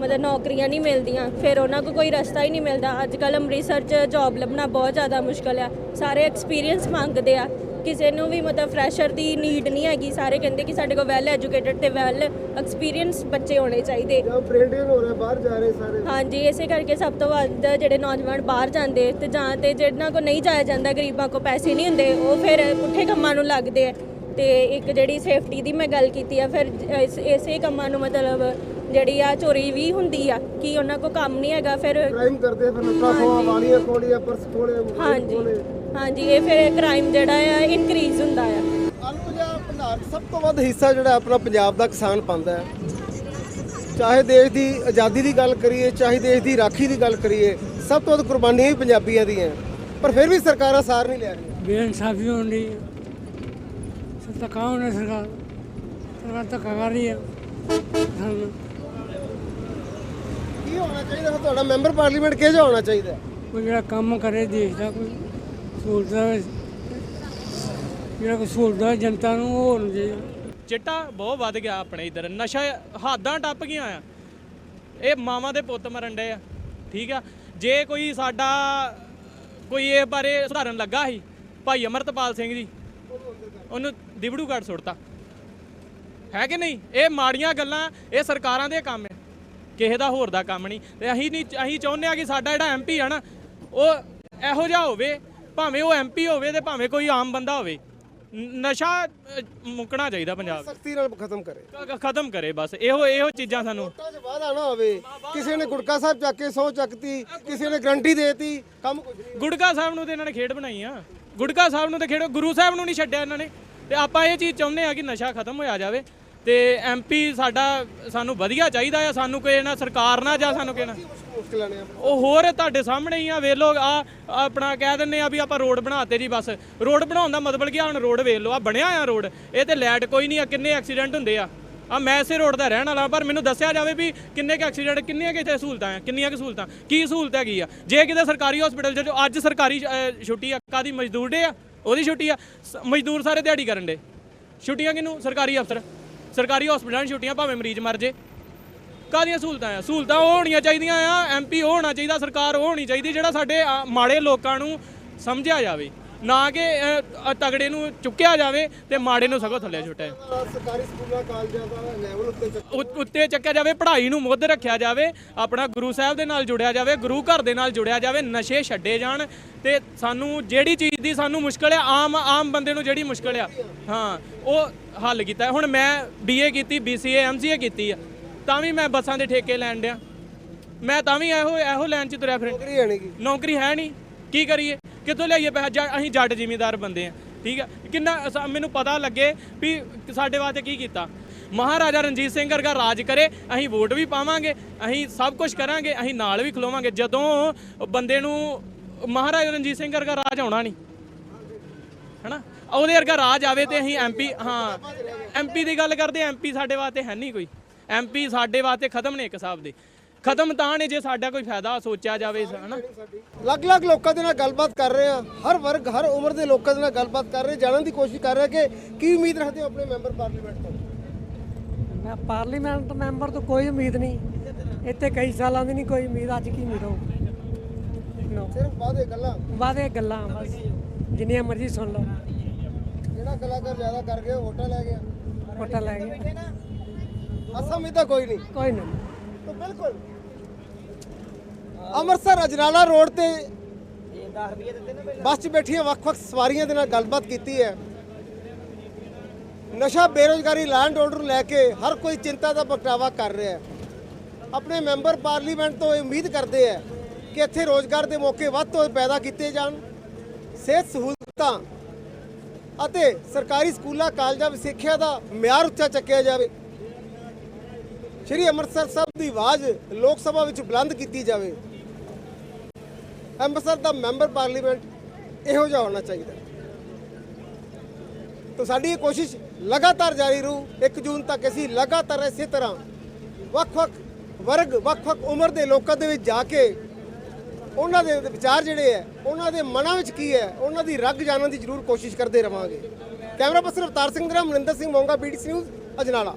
ਮਤਲਬ ਨੌਕਰੀਆਂ ਨਹੀਂ ਮਿਲਦੀਆਂ ਫਿਰ ਉਹਨਾਂ ਕੋਲ ਕੋਈ ਰਸਤਾ ਹੀ ਨਹੀਂ ਮਿਲਦਾ। ਅੱਜ ਕੱਲ ਅੰਮ੍ਰਿਤਸਰ 'ਚ ਜੌਬ ਲੱਭਣਾ ਬਹੁਤ ਜ਼ਿਆਦਾ ਮੁਸ਼ਕਲ ਆ। ਸਾਰੇ ਐਕਸਪੀਰੀਅੰਸ ਮੰਗਦੇ ਆ। ਕਿਸੇ ਨੂੰ ਵੀ ਮਤਲਬ ਫਰੈਸ਼ਰ ਦੀ ਨੀਡ ਨਹੀਂ ਹੈਗੀ। ਸਾਰੇ ਕਹਿੰਦੇ ਕਿ ਸਾਡੇ ਕੋਲ ਵੈਲ ਐਜੂਕੇਟਡ ਤੇ ਵੈਲ ਐਕਸਪੀਰੀਅੰਸ ਬੱਚੇ ਹੋਣੇ ਚਾਹੀਦੇ। ਜਾਂ ਬ੍ਰੇਨਡੇਨ ਹੋ ਰਿਹਾ ਬਾਹਰ ਜਾ ਰਹੇ ਸਾਰੇ। ਹਾਂਜੀ ਇਸੇ ਕਰਕੇ ਸਭ ਤੋਂ ਵੱਧ ਜਿਹੜੇ ਨੌਜਵਾਨ ਬਾਹਰ ਜਾਂਦੇ ਤੇ ਜਾਂ ਤੇ ਜਿਹਨਾਂ ਕੋ ਨਹੀਂ ਜਾਇਆ ਜਾਂਦਾ ਗਰੀਬਾਂ ਕੋ ਪੈਸੇ ਨਹੀਂ ਹੁੰਦੇ ਉਹ ਫਿਰ ਪੁੱਠੇ ਕੰਮਾਂ ਨੂੰ ਲੱਗਦੇ ਆ। ਤੇ ਇੱਕ ਜਿਹੜੀ ਸੇਫਟੀ ਦੀ ਮੈਂ ਗੱਲ ਕੀਤੀ ਆ ਫਿਰ ਇਸ- ਇਸੇ ਕੰਮਾਂ ਨੂੰ ਮਤਲਬ ਜਿਹੜੀ ਆ ਚੋਰੀ ਵੀ ਹੁੰਦੀ ਆ ਕਿ ਉਹਨਾਂ ਕੋ ਕੰਮ ਨਹੀਂ ਹੈਗਾ ਫਿਰ ਕ੍ਰਾਈਮ ਕਰਦੇ ਫਿਰ ਖੋਹਾਂ ਹਾਂਜੀ। ਵਾਲੀਆਂ ਖੋਲੀਆਂ ਪਰਸ ਖੋਲੇ ਹਾਂਜੀ। ਹਾਂਜੀ ਇਹ ਫਿਰ ਕ੍ਰਾਈਮ ਜਿਹੜਾ ਆ ਇਨਕਰੀਜ਼ ਹੁੰਦਾ ਆ। ਆਲੂ ਜਾਂ ਭੰਡਾਰ 'ਚ ਸਭ ਤੋਂ ਵੱਧ ਹਿੱਸਾ ਜਿਹੜਾ ਆਪਣਾ ਪੰਜਾਬ ਦਾ ਕਿਸਾਨ ਪਾਉਂਦਾ ਹੈ। ਚਾਹੇ ਦੇਸ਼ ਦੀ ਆਜ਼ਾਦੀ ਦੀ ਗੱਲ ਕਰੀਏ ਚਾਹੇ ਦੇਸ਼ ਦੀ ਰਾਖੀ ਦੀ ਗੱਲ ਕਰੀਏ ਸਭ ਤੋਂ ਵੱਧ ਕੁਰਬਾਨੀਆਂ ਵੀ ਪੰਜਾਬੀਆਂ ਦੀਆਂ। ਪਰ ਫਿਰ ਵੀ ਸਰਕਾਰਾਂ ਸਾਰ ਨਹੀਂ ਲੈ ਰਹੀਆਂ। ਬੇਇਨਸਾਫੀ ਹੋਣ ਦੀ ਹੋਣਾ ਸਰਕਾਰ। ਸਰਕਾਰ ਧੱਕਾ ਕਰ ਰਹੀ ਹੈ ਸਾਨੂੰ ਹੋਣਾ ਚਾਹੀਦਾ ਫਿਰ ਤੁਹਾਡਾ ਮੈਂਬਰ ਪਾਰਲੀਮੈਂਟ ਕਿਹੋ ਜਿਹਾ ਹੋਣਾ ਚਾਹੀਦਾ? ਕੋਈ ਜਿਹੜਾ ਕੰਮ ਕਰੇ ਦੇਸ਼ ਦਾ ਕੋਈ ਸਹੂਲਤਾਂ ਜਿਹੜਾ ਕੋਈ ਸਹੂਲਤਾਂ ਜਨਤਾ ਨੂੰ ਉਹ ਹੋਣਾ ਚਿੱਟਾ ਬਹੁਤ ਵੱਧ ਗਿਆ ਆਪਣੇ ਇਧਰ ਨਸ਼ਾ ਹੱਦਾਂ ਟੱਪ ਗਈਆਂ ਆ। ਇਹ ਮਾਵਾਂ ਦੇ ਪੁੱਤ ਮਰਨ ਡਏ ਆ ਠੀਕ ਆ? ਜੇ ਕੋਈ ਸਾਡਾ ਕੋਈ ਇਹ ਬਾਰੇ ਸੁਧਾਰਨ ਲੱਗਾ ਸੀ ਭਾਈ ਅਮਰਤਪਾਲ ਸਿੰਘ ਜੀ ਉਹਨੂੰ ਦਿਵੜੂ ਘਾਟ ਸੁੱਟਤਾ। ਹੈ ਕਿ ਨਹੀਂ? ਇਹ ਮਾੜੀਆਂ ਗੱਲਾਂ ਇਹ ਸਰਕਾਰਾਂ ਦੇ ਕੰਮ ਹੈ ਕਿਸੇ ਦਾ ਹੋਰ ਦਾ ਕੰਮ ਨਹੀਂ। ਤੇ ਅਸੀਂ ਨਹੀਂ ਅਸੀਂ ਚਾਹੁੰਦੇ ਆ ਕਿ ਸਾਡਾ ਜਿਹੜਾ ਐਮਪੀ ਆ ਨਾ ਉਹ ਇਹੋ ਜਿਹਾ ਹੋਵੇ ਭਾਵੇਂ ਉਹ ਐਮਪੀ ਹੋਵੇ ਤੇ ਭਾਵੇਂ ਕੋਈ ਆਮ ਬੰਦਾ ਹੋਵੇ। ਨਸ਼ਾ ਮੁੱਕਣਾ ਚਾਹੀਦਾ ਪੰਜਾਬ। ਸਖਤੀ ਨਾਲ ਖਤਮ ਕਰੇ। ਖਤਮ ਕਰੇ ਬਸ ਇਹੋ ਇਹੋ ਚੀਜ਼ਾਂ ਸਾਨੂੰ। ਵਾਧਾ ਨਾ ਹੋਵੇ। ਕਿਸੇ ਨੇ ਗੁਟਕਾ ਸਾਹਿਬ ਚੱਕ ਕੇ ਸੌ ਚੱਕਤੀ ਕਿਸੇ ਨੇ ਗਰੰਟੀ ਦੇਤੀ ਕੰਮ ਕੁਝ ਨਹੀਂ। ਗੁੜਕਾ ਸਾਹਿਬ ਨੂੰ ਤੇ ਇਹਨਾਂ ਨੇ ਖੇਡ ਬਣਾਈ ਆ। ਗੁੜਕਾ ਸਾਹਿਬ ਨੂੰ ਤੇ ਖੇਡ ਗੁਰੂ ਸਾਹਿਬ ਨੂੰ ਨਹੀਂ ਛੱਡਿਆ ਇਹਨਾਂ ਨੇ। ਤੇ ਆਪਾਂ ਇਹ ਚੀਜ਼ ਚਾਹੁੰਦੇ ਆ ਕਿ ਨਸ਼ਾ ਖਤਮ ਹੋਇਆ ਜਾਵੇ। ਤੇ ਐਮਪੀ ਸਾਡਾ ਸਾਨੂੰ ਵਧੀਆ ਚਾਹੀਦਾ ਆ ਸਾਨੂੰ ਕੋਈ ਨਾ ਸਰਕਾਰ ਨਾ ਜਾਂ ਸਾਨੂੰ ਕਹਿਣਾ ਮੁਸ਼ਕਲਾਂ ਨੇ ਉਹ ਹੋਰ ਤੁਹਾਡੇ ਸਾਹਮਣੇ ਹੀ ਆ ਵੇਖ ਲੋ ਆ ਆਪਣਾ ਕਹਿ ਦਿੰਨੇ ਆ ਵੀ ਆਪਾਂ ਰੋਡ ਬਣਾਤੇ ਜੀ ਬਸ। ਰੋਡ ਬਣਾਉਣ ਦਾ ਮਤਲਬ ਕੀ ਆ ਹੁਣ ਰੋਡ ਵੇਖ ਲਓ ਆ ਬਣਿਆ ਆ ਰੋਡ। ਇਹ ਤੇ ਲਾਈਟ ਕੋਈ ਨਹੀਂ ਆ ਕਿੰਨੇ ਐਕਸੀਡੈਂਟ ਹੁੰਦੇ ਆ। ਆ ਮੈਂ ਇਸੇ ਰੋਡ ਦਾ ਰਹਿਣ ਵਾਲਾ ਪਰ ਮੈਨੂੰ ਦੱਸਿਆ ਜਾਵੇ ਵੀ ਕਿੰਨੇ ਕੁ ਐਕਸੀਡੈਂਟ ਕਿੰਨੀਆਂ ਕਿ ਇੱਥੇ ਸਹੂਲਤਾਂ ਆ ਕਿੰਨੀਆਂ ਕਿ ਸਹੂਲਤਾਂ ਕੀ ਸਹੂਲਤ ਹੈਗੀ ਆ। ਜੇ ਕਿਤੇ ਸਰਕਾਰੀ ਹਸਪੀਟਲ ਚ ਅੱਜ ਸਰਕਾਰੀ ਛੁੱਟੀ ਆ ਕਾਦੀ ਮਜ਼ਦੂਰ ਡੇ ਆ? ਉਹਦੀ ਛੁੱਟੀ ਆ? ਮਜ਼ਦੂਰ ਸਾਰੇ ਦਿਹਾੜੀ ਕਰਨ ਦੇ। ਛੁੱਟੀਆਂ ਕਿਨੂੰ ਸਰਕਾਰੀ ਅਫਸਰ। ਸਰਕਾਰੀ ਹਸਪੀਟਲਾਂ 'ਚ ਛੁੱਟੀਆਂ ਭਾਵੇਂ ਮਰੀਜ਼ ਮਰ ਜੇ। ਕਾਹਦੀਆਂ ਸਹੂਲਤਾਂ ਆ? ਸਹੂਲਤਾਂ ਉਹ ਹੋਣੀਆਂ ਚਾਹੀਦੀਆਂ ਆ ਐਮਪੀ ਉਹ ਹੋਣਾ ਚਾਹੀਦਾ ਸਰਕਾਰ ਉਹ ਹੋਣੀ ਚਾਹੀਦੀ ਜਿਹੜਾ ਸਾਡੇ ਮਾੜੇ ਲੋਕਾਂ ਨੂੰ ਸਮਝਿਆ ਜਾਵੇ। ਨਾ ਕਿ ਅ, ਅ, ਤਗੜੇ ਨੂੰ ਚੁੱਕਿਆ ਜਾਵੇ ਤੇ ਮਾੜੇ ਨੂੰ ਸਗੋਂ ਥੱਲੇ ਛੁੱਟਿਆ ਸਰਕਾਰੀ ਸਕੂਲਾਂ ਕਾਲਜਾਂ ਦਾ ਲੈਵਲ ਉੱਤੇ ਚੱਕ ਉ- ਉੱਤੇ ਚੱਕਿਆ ਜਾਵੇ ਪੜ੍ਹਾਈ ਨੂੰ ਮੁੱਢ ਰੱਖਿਆ ਜਾਵੇ ਆਪਣਾ ਗੁਰੂ ਸਾਹਿਬ ਦੇ ਨਾਲ ਜੁੜਿਆ ਜਾਵੇ ਗੁਰੂ ਘਰ ਦੇ ਨਾਲ ਜੁੜਿਆ ਜਾਵੇ ਨਸ਼ੇ ਛੱਡੇ ਜਾਣ ਤੇ ਸਾਨੂੰ ਜਿਹੜੀ ਚੀਜ਼ ਦੀ ਸਾਨੂੰ ਮੁਸ਼ਕਲ ਆ ਆਮ ਆਮ ਬੰਦੇ ਨੂੰ ਜਿਹੜੀ ਮੁਸ਼ਕਲ ਆ ਹਾਂ ਉਹ ਹੱਲ ਕੀਤਾ। ਹੁਣ ਮੈਂ ਬੀਏ ਕੀਤੀ ਬੀਸੀਏ ਐਮਸੀਏ ਕੀਤੀ ਆ। ਤਾਂ ਵੀ ਮੈਂ ਬੱਸਾਂ ਦੇ ਠੇਕੇ ਲੈਣ ਡਿਆ। ਮੈਂ ਤਾਂ ਵੀ ਇਹੋ ਇਹੋ ਲਾਈਨ 'ਚ ਤੁਰਿਆ ਫਿਰ ਨੌਕਰੀ ਹੈ ਨਹੀਂ ਗੀ ਨੌਕਰੀ ਹੈ ਨਹੀਂ। ਕੀ ਕਰੀਏ? ਕਿੱਥੋਂ ਲਿਆਈਏ ਪੈਸਾ? ਜੱਟ- ਅਸੀਂ ਜੱਟ ਜ਼ਿਮੀਂਦਾਰ ਬੰਦੇ ਆ। ਠੀਕ ਆ? ਕਿੰਨਾ ਅਸਾਂ- ਮੈਨੂੰ ਪਤਾ ਲੱਗੇ ਵੀ ਸਾਡੇ ਵਾਸਤੇ ਕੀ ਕੀਤਾ। ਮਹਾਰਾਜਾ ਰਣਜੀਤ ਸਿੰਘ ਵਰਗਾ ਰਾਜ ਕਰੇ ਅਸੀਂ ਵੋਟ ਵੀ ਪਾਵਾਂਗੇ ਅਸੀਂ ਸਭ ਕੁਝ ਕਰਾਂਗੇ ਅਸੀਂ ਨਾਲ ਵੀ ਖਲੋਵਾਂਗੇ। ਜਦੋਂ ਬੰਦੇ ਨੂੰ ਮਹਾਰਾਜਾ ਰਣਜੀਤ ਸਿੰਘ ਵਰਗਾ ਰਾਜ ਆਉਣਾ ਨਹੀਂ। ਹੈਨਾ? ਉਹਦੇ ਵਰਗਾ ਰਾਜ ਆਵੇ ਤੇ ਅਸੀਂ ਐਮਪੀ ਹਾਂ ਐਮਪੀ ਦੀ ਗੱਲ ਕਰਦੇ ਐਮਪੀ ਸਾਡੇ ਵਾਸਤੇ ਹੈ ਨਹੀਂ ਕੋਈ। ਐਮਪੀ ਸਾਡੇ ਵਾਸਤੇ ਖਤਮ ਨੇ ਇੱਕ ਹਿਸਾਬ ਦੇ। ਖਤਮ ਤਾਂ ਨੇ ਜੇ ਸਾਡਾ ਕੋਈ ਫਾਇਦਾ ਸੋਚਿਆ ਜਾਵੇ ਹਨਾ? ਅਲੱਗ-ਅਲੱਗ ਲੋਕਾਂ ਦੇ ਨਾਲ ਗੱਲਬਾਤ ਕਰ ਰਹੇ ਆ। ਹਰ ਵਰਗ ਹਰ ਉਮਰ ਦੇ ਲੋਕਾਂ ਦੇ ਨਾਲ ਗੱਲਬਾਤ ਕਰ ਰਹੇ ਜਾਣਨ ਦੀ ਕੋਸ਼ਿਸ਼ ਕਰ ਰਹੇ ਕਿ ਕੀ ਉਮੀਦ ਰੱਖਦੇ ਹੋ ਆਪਣੇ ਮੈਂਬਰ ਪਾਰਲੀਮੈਂਟ ਤੋਂ? ਮੈਂ ਪਾਰਲੀਮੈਂਟ ਮੈਂਬਰ ਤੋਂ ਕੋਈ ਉਮੀਦ ਨਹੀਂ। ਇੱਥੇ ਕਈ ਸਾਲਾਂ ਦੀ ਨਹੀਂ ਕੋਈ ਉਮੀਦ ਅੱਜ ਕੀ ਉਮੀਦ ਹੋ ਨੋ ਸਿਰਫ ਵਾਅਦੇ ਗੱਲਾਂ। ਵਾਦੇ ਗੱਲਾਂ ਬਸ। ਜਿੰਨੀਆਂ ਮਰਜ਼ੀ ਸੁਣ ਲਓ। ਜਿਹੜਾ ਕਲਾਕਾਰ ਜ਼ਿਆਦਾ ਕਰ ਗਿਆ ਵੋਟਾਂ ਲੈ ਗਿਆ। ਵੋਟਾਂ ਲੈ ਗਏ ਅਸਾਂ ਉਮੀਦਾਂ ਕੋਈ ਨਹੀਂ। ਕੋਈ ਨਹੀਂ। ਤਾਂ ਬਿਲਕੁਲ। ਅੰਮ੍ਰਿਤਸਰ ਅਜਨਾਲਾ ਰੋਡ ਤੇ ਬੱਸ 'ਚ ਬੈਠੀਆਂ ਵੱਖ-ਵੱਖ ਸਵਾਰੀਆਂ ਦੇ ਨਾਲ ਗੱਲਬਾਤ ਕੀਤੀ ਹੈ। ਨਸ਼ਾ ਬੇਰੋਜ਼ਗਾਰੀ ਲੈਂਡ ਆਰਡਰ ਲੈ ਕੇ ਹਰ ਕੋਈ ਚਿੰਤਾ ਦਾ ਪ੍ਰਗਟਾਵਾ ਕਰ ਰਿਹਾ ਹੈ। ਆਪਣੇ ਮੈਂਬਰ ਪਾਰਲੀਮੈਂਟ ਤੋਂ ਇਹ ਉਮੀਦ ਕਰਦੇ ਹੈ ਕਿ ਇੱਥੇ ਰੋਜ਼ਗਾਰ ਦੇ ਮੌਕੇ ਵੱਧ ਤੋਂ ਵੱਧ ਪੈਦਾ ਕੀਤੇ ਜਾਣ। ਸਿਹਤ ਸਹੂਲਤਾਂ ਅਤੇ ਸਰਕਾਰੀ ਸਕੂਲਾਂ, ਕਾਲਜਾਂ ਵਿੱਚ ਸਿੱਖਿਆ ਦਾ ਮਿਆਰ ਉੱਚਾ ਚੱਕਿਆ ਜਾਵੇ। ਸ਼੍ਰੀ ਅੰਮ੍ਰਿਤਸਰ ਸਾਹਿਬ ਦੀ ਆਵਾਜ਼ ਲੋਕ ਸਭਾ ਵਿੱਚ ਬੁਲੰਦ ਕੀਤੀ ਜਾਵੇ। ਅੰਮ੍ਰਿਤਸਰ ਦਾ ਮੈਂਬਰ ਪਾਰਲੀਮੈਂਟ ਇਹੋ ਜਿਹਾ ਹੋਣਾ ਚਾਹੀਦਾ। ਤਾਂ ਸਾਡੀ ਇਹ ਕੋਸ਼ਿਸ਼ ਲਗਾਤਾਰ ਜਾਰੀ ਰਹੂ। 1 ਜੂਨ ਤੱਕ ਅਸੀਂ ਲਗਾਤਾਰ ਇਸੇ ਤਰ੍ਹਾਂ ਵੱਖ-ਵੱਖ ਵਰਗ, ਵੱਖ-ਵੱਖ ਉਮਰ ਦੇ ਲੋਕਾਂ ਦੇ ਵਿੱਚ ਜਾ ਕੇ ਉਹਨਾਂ ਦੇ ਵਿਚਾਰ ਜਿਹੜੇ ਹੈ, ਉਹਨਾਂ ਦੇ ਮਨਾਂ ਵਿੱਚ ਕੀ ਹੈ, ਉਹਨਾਂ ਦੀ ਰੱਗ ਜਾਣਨ ਦੀ ਜ਼ਰੂਰ ਕੋਸ਼ਿਸ਼ ਕਰਦੇ ਰਵਾਂਗੇ। ਕੈਮਰਾ ਪਰਸਨ ਅਵਤਾਰ ਸਿੰਘ ਦੇ ਨਾਲ, ਮਨਿੰਦਰ ਸਿੰਘ ਮੋਂਗਾ ਬੀਡੀਸੀ ਨਿਊਜ਼ ਅਜਨਾਲਾ।